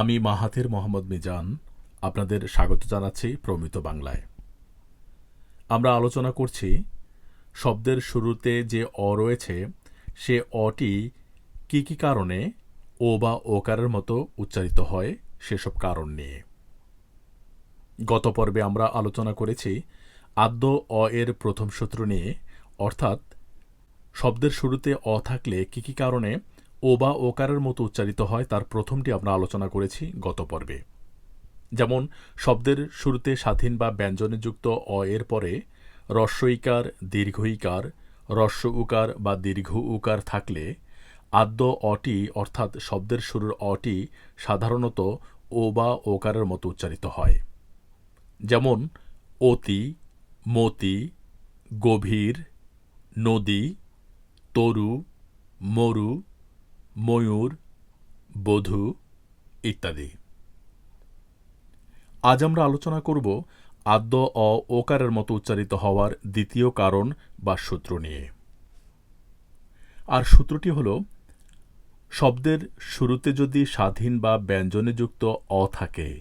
আমি Mahathir Mohamad Mizan আপনাদের স্বাগত জানাচ্ছি প্রমিত বাংলায়। আমরা আলোচনা করছি শব্দের শুরুতে যে অ রয়েছে, সে অটি কি কি কারণে ও বা ওকারের মতো উচ্চারিত হয় সেসব কারণ নিয়ে। গত পর্বে আমরা আলোচনা করেছি আদ্য অ এর প্রথম সূত্র নিয়ে, অর্থাৎ শব্দের শুরুতে অ থাকলে কি কি কারণে ও বা ওকারের মতো উচ্চারিত হয় তার প্রথমটি আমরা আলোচনা করেছি গত পর্বে। যেমন, শব্দের শুরুতে স্বাধীন বা ব্যঞ্জনে যুক্ত অ এর পরে রস্বইকার দীর্ঘইকার রস্ব উকার বা দীর্ঘ উকার থাকলে আদ্য অটি অর্থাৎ শব্দের শুরুর অটি সাধারণত ও বা ওকারের মতো উচ্চারিত হয়। যেমন, অতি, মতি, গভীর, নদী, তরু, মরু ময়ূর, বধূ ইত্যাদি। আজ আমরা আলোচনা করব আদ্য অ ওকারের মতো উচ্চারিত হওয়ার দ্বিতীয় কারণ বা সূত্র নিয়ে। আর সূত্রটি হল, শব্দের শুরুতে যদি স্বাধীন বা ব্যঞ্জনে যুক্ত অ থাকে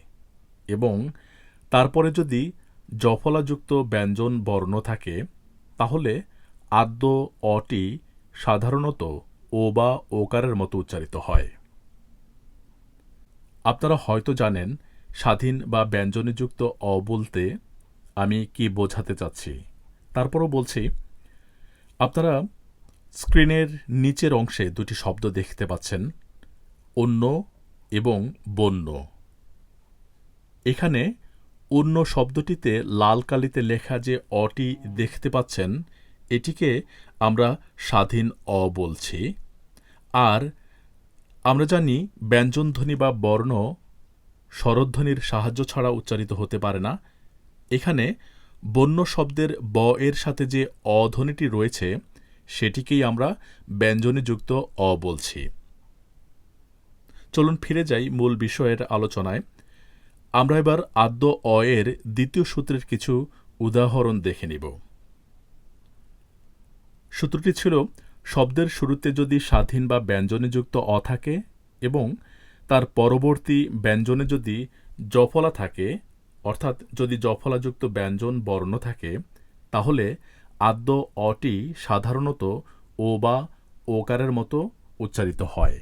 এবং তারপরে যদি জফলাযুক্ত ব্যঞ্জন বর্ণ থাকে, তাহলে আদ্য অটি সাধারণত ও বা ওকারের মতো উচ্চারিত হয়। আপনারা হয়তো জানেন, স্বাধীন বা ব্যঞ্জনযুক্ত অ বলতে আমি কি বোঝাতে চাচ্ছি। তারপরও বলছি, আপনারা স্ক্রিনের নিচের অংশে দুটি শব্দ দেখতে পাচ্ছেন, অন্য এবং বন্য। এখানে অন্য শব্দটিতে লাল কালিতে লেখা যে অটি দেখতে পাচ্ছেন এটিকে আমরা স্বাধীন অ বলছি। আর আমরা জানি ব্যঞ্জনধ্বনি বা বর্ণ স্বরধ্বনির সাহায্য ছাড়া উচ্চারিত হতে পারে না। এখানে বন্য শব্দের ব এর সাথে যে অধ্বনিটি রয়েছে, সেটিকেই আমরা ব্যঞ্জনে যুক্ত অ বলছি। চলুন ফিরে যাই মূল বিষয়ের আলোচনায়। আমরা এবার আদ্য অ এর দ্বিতীয় সূত্রের কিছু উদাহরণ দেখে নিব। সূত্রটি ছিল, শব্দের শুরুতে যদি স্বাধীন বা ব্যঞ্জনে যুক্ত অ থাকে এবং তার পরবর্তী ব্যঞ্জনে যদি জফলা থাকে, অর্থাৎ যদি জফলাযুক্ত ব্যঞ্জন বর্ণ থাকে, তাহলে আদ্য অটি সাধারণত ও বা ওকারের মতো উচ্চারিত হয়।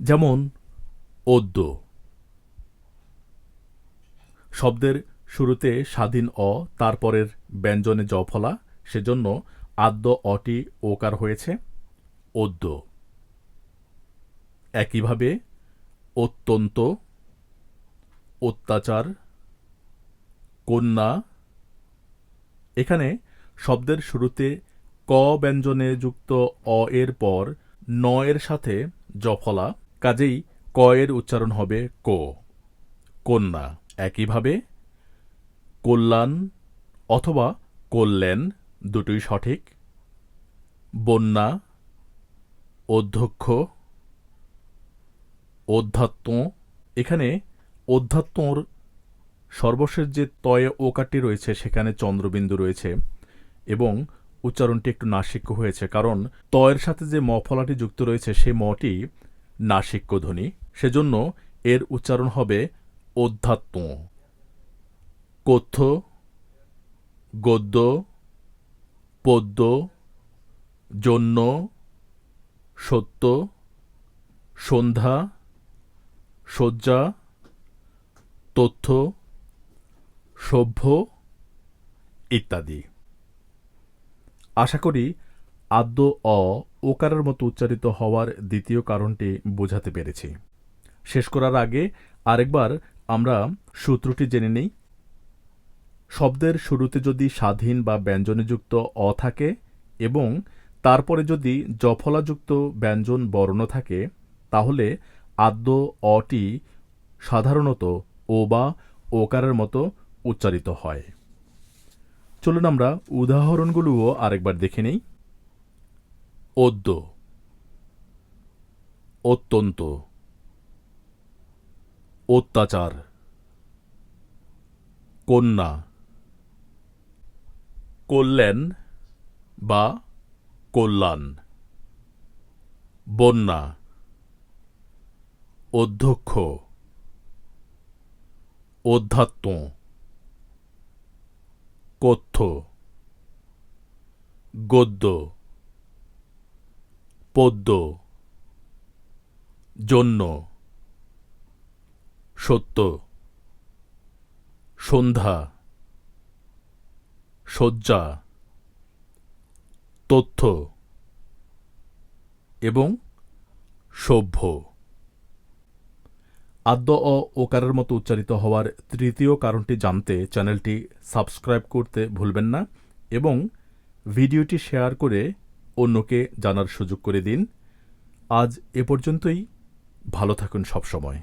যেমন অদ্য শব্দের শুরুতে স্বাধীন অ, তারপরের ব্যঞ্জনে জফলা সেজন্য আদ্য অটি ওকার হয়েছে অদ্য একইভাবে অত্যন্ত, অত্যাচার, কন্যা। এখানে শব্দের শুরুতে ক ব্যঞ্জনে যুক্ত অ এর পর ন এর সাথে জফলা কাজেই ক এর উচ্চারণ হবে ক, কন্যা। একইভাবে কল্যাণ অথবা কল্যাণ দুটোই সঠিক। বন্যা, অধ্যক্ষ, অধ্যাত্ম। এখানে অধ্যাত্মর সর্বশেষ যে তয়ে ওকারটি রয়েছে, সেখানে চন্দ্রবিন্দু রয়েছে এবং উচ্চারণটি একটু নাসিক্য হয়েছে, কারণ তয়ের সাথে যে ম ফলাটি যুক্ত রয়েছে সেই মটি নাসিক্য ধ্বনি সেজন্য এর উচ্চারণ হবে অধ্যাত্ম। কথ্য, গদ্য, পদ্য, জন্য, সত্য, সন্ধ্যা শয্যা তথ্য, সভ্য ইত্যাদি। আশা করি আদ্য, অ ওকারের মতো উচ্চারিত হওয়ার দ্বিতীয় কারণটি বোঝাতে পেরেছি। শেষ করার আগে আরেকবার আমরা সূত্রটি জেনে নিই। শব্দের শুরুতে যদি স্বাধীন বা ব্যঞ্জনযুক্ত অ থাকে এবং তারপরে যদি জফলাযুক্ত ব্যঞ্জন বর্ণ থাকে, তাহলে আদ্য অটি সাধারণত ও বা ওকারের মতো উচ্চারিত হয়। চলুন আমরা উদাহরণগুলোও আরেকবার দেখে নিই। অদ্য, অত্যন্ত, অত্যাচার, কন্যা কল্যাণ বা কল্যাণ। বন্যা। অধ্যক্ষ। অধ্যাত্ম। কথ্য। গদ্য। পদ্য। জন্য। সত্য। সন্ধ্যা। শয্যা, তথ্য এবং সভ্য। আদ্য অ ওকারের মতো উচ্চারিত হওয়ার তৃতীয় কারণটি জানতে চ্যানেলটি সাবস্ক্রাইব করতে ভুলবেন না এবং ভিডিওটি শেয়ার করে অন্যকে জানার সুযোগ করে দিন। আজ এ পর্যন্তই। ভালো থাকুন সবসময়।